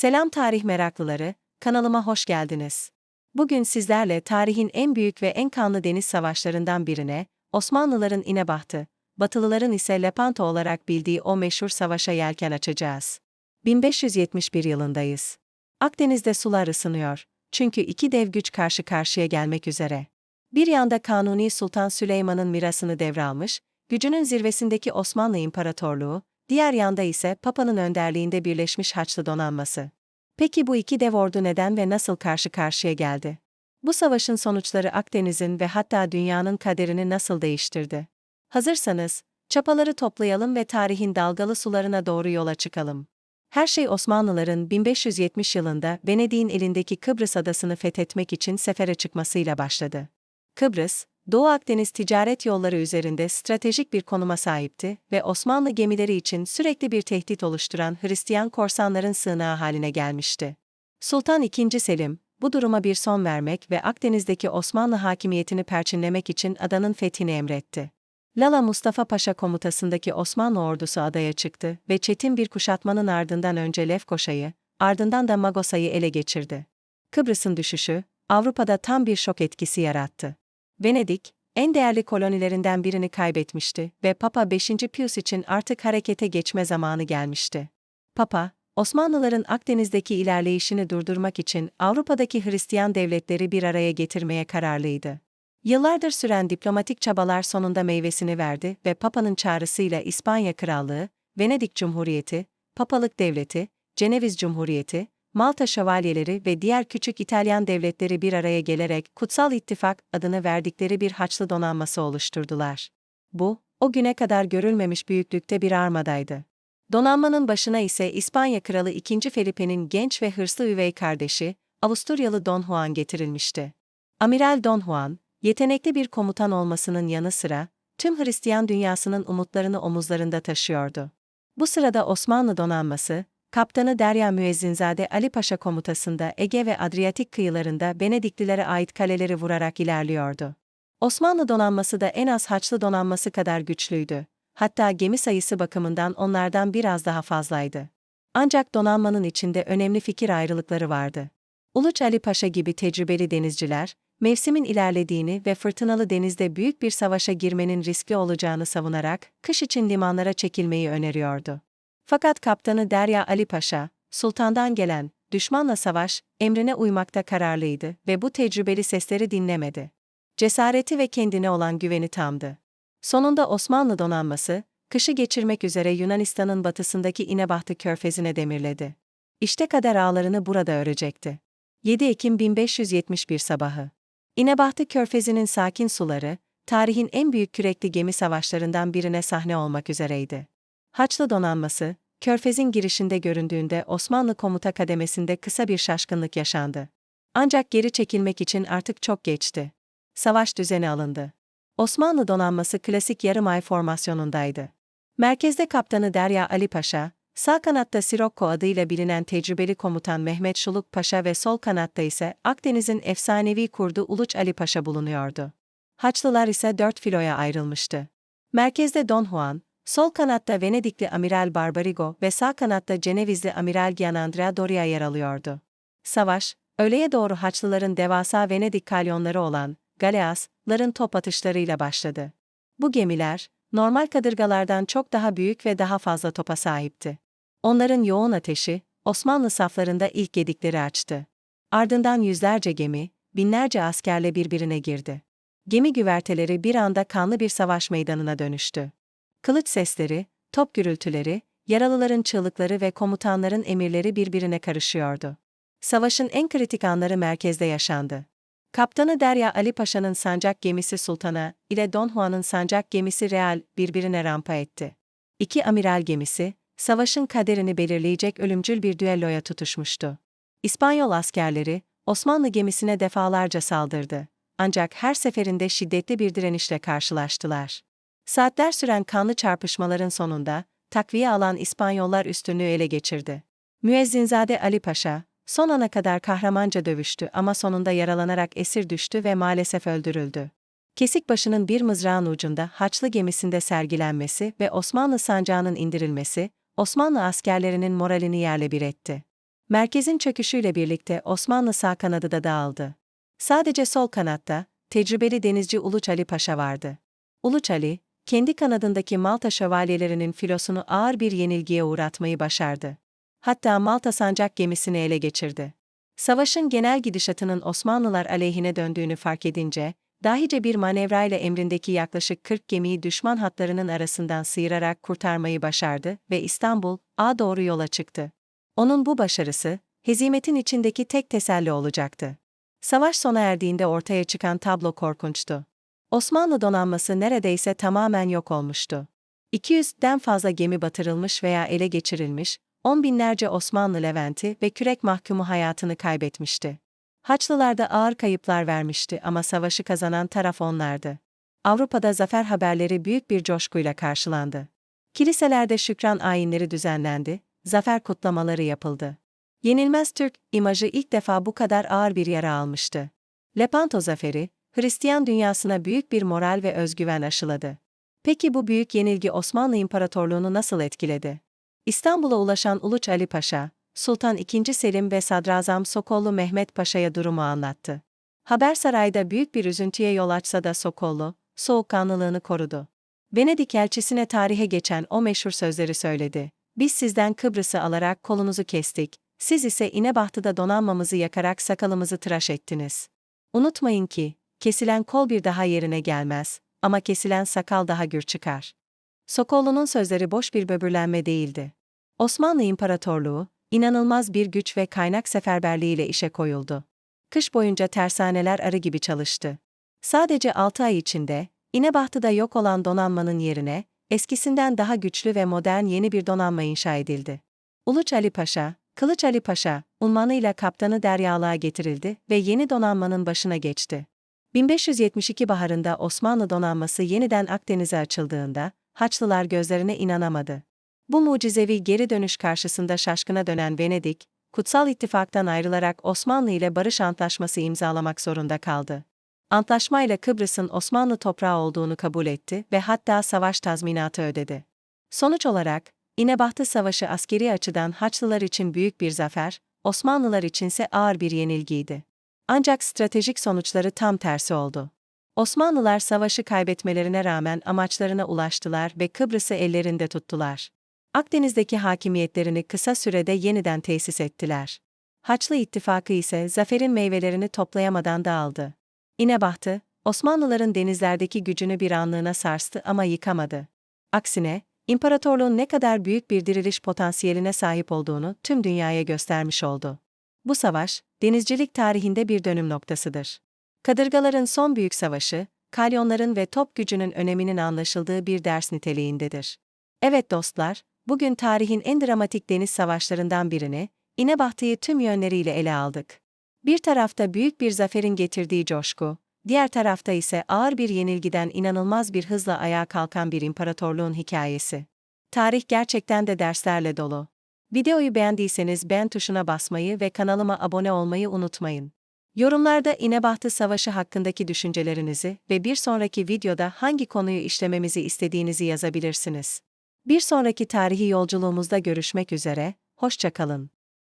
Selam tarih meraklıları, kanalıma hoş geldiniz. Bugün sizlerle tarihin en büyük ve en kanlı deniz savaşlarından birine, Osmanlıların İnebahtı, Batılıların ise Lepanto olarak bildiği o meşhur savaşa yelken açacağız. 1571 yılındayız. Akdeniz'de sular ısınıyor. Çünkü iki dev güç karşı karşıya gelmek üzere. Bir yanda Kanuni Sultan Süleyman'ın mirasını devralmış, gücünün zirvesindeki Osmanlı İmparatorluğu, diğer yanda ise Papa'nın önderliğinde Birleşmiş Haçlı Donanması. Peki bu iki dev ordu neden ve nasıl karşı karşıya geldi? Bu savaşın sonuçları Akdeniz'in ve hatta dünyanın kaderini nasıl değiştirdi? Hazırsanız, çapaları toplayalım ve tarihin dalgalı sularına doğru yola çıkalım. Her şey Osmanlıların 1570 yılında Venedik'in elindeki Kıbrıs adasını fethetmek için sefere çıkmasıyla başladı. Kıbrıs, Doğu Akdeniz ticaret yolları üzerinde stratejik bir konuma sahipti ve Osmanlı gemileri için sürekli bir tehdit oluşturan Hristiyan korsanların sığınağı haline gelmişti. Sultan II. Selim, bu duruma bir son vermek ve Akdeniz'deki Osmanlı hakimiyetini perçinlemek için adanın fethini emretti. Lala Mustafa Paşa komutasındaki Osmanlı ordusu adaya çıktı ve çetin bir kuşatmanın ardından önce Lefkoşa'yı, ardından da Magosa'yı ele geçirdi. Kıbrıs'ın düşüşü, Avrupa'da tam bir şok etkisi yarattı. Venedik, en değerli kolonilerinden birini kaybetmişti ve Papa 5. Pius için artık harekete geçme zamanı gelmişti. Papa, Osmanlıların Akdeniz'deki ilerleyişini durdurmak için Avrupa'daki Hristiyan devletleri bir araya getirmeye kararlıydı. Yıllardır süren diplomatik çabalar sonunda meyvesini verdi ve Papa'nın çağrısıyla İspanya Krallığı, Venedik Cumhuriyeti, Papalık Devleti, Ceneviz Cumhuriyeti, Malta şövalyeleri ve diğer küçük İtalyan devletleri bir araya gelerek Kutsal İttifak adını verdikleri bir Haçlı donanması oluşturdular. Bu, o güne kadar görülmemiş büyüklükte bir armadaydı. Donanmanın başına ise İspanya Kralı II. Felipe'nin genç ve hırslı üvey kardeşi, Avusturyalı Don Juan getirilmişti. Amiral Don Juan, yetenekli bir komutan olmasının yanı sıra, tüm Hristiyan dünyasının umutlarını omuzlarında taşıyordu. Bu sırada Osmanlı donanması, Kaptanı Derya Müezzinzade Ali Paşa komutasında Ege ve Adriyatik kıyılarında Venediklilere ait kaleleri vurarak ilerliyordu. Osmanlı donanması da en az Haçlı donanması kadar güçlüydü. Hatta gemi sayısı bakımından onlardan biraz daha fazlaydı. Ancak donanmanın içinde önemli fikir ayrılıkları vardı. Uluç Ali Paşa gibi tecrübeli denizciler, mevsimin ilerlediğini ve fırtınalı denizde büyük bir savaşa girmenin riskli olacağını savunarak kış için limanlara çekilmeyi öneriyordu. Fakat kaptanı Derya Ali Paşa, sultandan gelen, düşmanla savaş, emrine uymakta kararlıydı ve bu tecrübeli sesleri dinlemedi. Cesareti ve kendine olan güveni tamdı. Sonunda Osmanlı donanması, kışı geçirmek üzere Yunanistan'ın batısındaki İnebahtı körfezine demirledi. İşte kader ağlarını burada örecekti. 7 Ekim 1571 sabahı. İnebahtı körfezinin sakin suları, tarihin en büyük kürekli gemi savaşlarından birine sahne olmak üzereydi. Haçlı donanması, Körfez'in girişinde göründüğünde Osmanlı komuta kademesinde kısa bir şaşkınlık yaşandı. Ancak geri çekilmek için artık çok geçti. Savaş düzeni alındı. Osmanlı donanması klasik yarım ay formasyonundaydı. Merkezde kaptanı Derya Ali Paşa, sağ kanatta Sirokko adıyla bilinen tecrübeli komutan Mehmet Şuluk Paşa ve sol kanatta ise Akdeniz'in efsanevi kurdu Uluç Ali Paşa bulunuyordu. Haçlılar ise dört filoya ayrılmıştı. Merkezde Don Juan, Sol kanatta Venedikli Amiral Barbarigo ve sağ kanatta Cenevizli Amiral Gianandrea Doria yer alıyordu. Savaş, öğleye doğru Haçlıların devasa Venedik kalyonları olan Galeas'ların top atışlarıyla başladı. Bu gemiler, normal kadırgalardan çok daha büyük ve daha fazla topa sahipti. Onların yoğun ateşi, Osmanlı saflarında ilk gedikleri açtı. Ardından yüzlerce gemi, binlerce askerle birbirine girdi. Gemi güverteleri bir anda kanlı bir savaş meydanına dönüştü. Kılıç sesleri, top gürültüleri, yaralıların çığlıkları ve komutanların emirleri birbirine karışıyordu. Savaşın en kritik anları merkezde yaşandı. Kaptanı Derya Ali Paşa'nın sancak gemisi Sultana ile Don Juan'ın sancak gemisi Real birbirine rampa etti. İki amiral gemisi, savaşın kaderini belirleyecek ölümcül bir düelloya tutuşmuştu. İspanyol askerleri, Osmanlı gemisine defalarca saldırdı. Ancak her seferinde şiddetli bir direnişle karşılaştılar. Saatler süren kanlı çarpışmaların sonunda, takviye alan İspanyollar üstünlüğü ele geçirdi. Müezzinzade Ali Paşa, son ana kadar kahramanca dövüştü ama sonunda yaralanarak esir düştü ve maalesef öldürüldü. Kesik başının bir mızrağın ucunda Haçlı gemisinde sergilenmesi ve Osmanlı sancağının indirilmesi, Osmanlı askerlerinin moralini yerle bir etti. Merkezin çöküşüyle birlikte Osmanlı sağ kanadı da dağıldı. Sadece sol kanatta, tecrübeli denizci Uluç Ali Paşa vardı. Uluç Ali, kendi kanadındaki Malta şövalyelerinin filosunu ağır bir yenilgiye uğratmayı başardı. Hatta Malta sancak gemisini ele geçirdi. Savaşın genel gidişatının Osmanlılar aleyhine döndüğünü fark edince, dahice bir manevrayla emrindeki yaklaşık 40 gemiyi düşman hatlarının arasından sıyırarak kurtarmayı başardı ve İstanbul, A doğru yola çıktı. Onun bu başarısı, hezimetin içindeki tek teselli olacaktı. Savaş sona erdiğinde ortaya çıkan tablo korkunçtu. Osmanlı donanması neredeyse tamamen yok olmuştu. 200'den fazla gemi batırılmış veya ele geçirilmiş, on binlerce Osmanlı Leventi ve kürek mahkumu hayatını kaybetmişti. Haçlılar da ağır kayıplar vermişti ama savaşı kazanan taraf onlardı. Avrupa'da zafer haberleri büyük bir coşkuyla karşılandı. Kiliselerde şükran ayinleri düzenlendi, zafer kutlamaları yapıldı. Yenilmez Türk imajı ilk defa bu kadar ağır bir yara almıştı. Lepanto zaferi, Hristiyan dünyasına büyük bir moral ve özgüven aşıladı. Peki bu büyük yenilgi Osmanlı İmparatorluğunu nasıl etkiledi? İstanbul'a ulaşan Uluç Ali Paşa, Sultan II. Selim ve Sadrazam Sokollu Mehmet Paşa'ya durumu anlattı. Haber sarayda büyük bir üzüntüye yol açsa da Sokollu, soğukkanlılığını korudu. Venedik elçisine tarihe geçen o meşhur sözleri söyledi. Biz sizden Kıbrıs'ı alarak kolunuzu kestik, siz ise İnebahtı'da donanmamızı yakarak sakalımızı tıraş ettiniz. Unutmayın ki, kesilen kol bir daha yerine gelmez, ama kesilen sakal daha gür çıkar. Sokollu'nun sözleri boş bir böbürlenme değildi. Osmanlı İmparatorluğu, inanılmaz bir güç ve kaynak seferberliğiyle işe koyuldu. Kış boyunca tersaneler arı gibi çalıştı. Sadece 6 ay içinde, İnebahtı'da yok olan donanmanın yerine, eskisinden daha güçlü ve modern yeni bir donanma inşa edildi. Uluç Ali Paşa, Kılıç Ali Paşa, unvanıyla kaptanı deryalığa getirildi ve yeni donanmanın başına geçti. 1572 baharında Osmanlı donanması yeniden Akdeniz'e açıldığında, Haçlılar gözlerine inanamadı. Bu mucizevi geri dönüş karşısında şaşkına dönen Venedik, Kutsal İttifak'tan ayrılarak Osmanlı ile barış antlaşması imzalamak zorunda kaldı. Antlaşmayla Kıbrıs'ın Osmanlı toprağı olduğunu kabul etti ve hatta savaş tazminatı ödedi. Sonuç olarak, İnebahtı Savaşı askeri açıdan Haçlılar için büyük bir zafer, Osmanlılar içinse ağır bir yenilgiydi. Ancak stratejik sonuçları tam tersi oldu. Osmanlılar savaşı kaybetmelerine rağmen amaçlarına ulaştılar ve Kıbrıs'ı ellerinde tuttular. Akdeniz'deki hakimiyetlerini kısa sürede yeniden tesis ettiler. Haçlı İttifakı ise zaferin meyvelerini toplayamadan dağıldı. İnebahtı, Osmanlıların denizlerdeki gücünü bir anlığına sarstı ama yıkamadı. Aksine, imparatorluğun ne kadar büyük bir diriliş potansiyeline sahip olduğunu tüm dünyaya göstermiş oldu. Bu savaş, denizcilik tarihinde bir dönüm noktasıdır. Kadırgaların son büyük savaşı, kalyonların ve top gücünün öneminin anlaşıldığı bir ders niteliğindedir. Evet dostlar, bugün tarihin en dramatik deniz savaşlarından birini, İnebahtı'yı tüm yönleriyle ele aldık. Bir tarafta büyük bir zaferin getirdiği coşku, diğer tarafta ise ağır bir yenilgiden inanılmaz bir hızla ayağa kalkan bir imparatorluğun hikayesi. Tarih gerçekten de derslerle dolu. Videoyu beğendiyseniz beğen tuşuna basmayı ve kanalıma abone olmayı unutmayın. Yorumlarda İnebahtı Savaşı hakkındaki düşüncelerinizi ve bir sonraki videoda hangi konuyu işlememizi istediğinizi yazabilirsiniz. Bir sonraki tarihi yolculuğumuzda görüşmek üzere, hoşçakalın.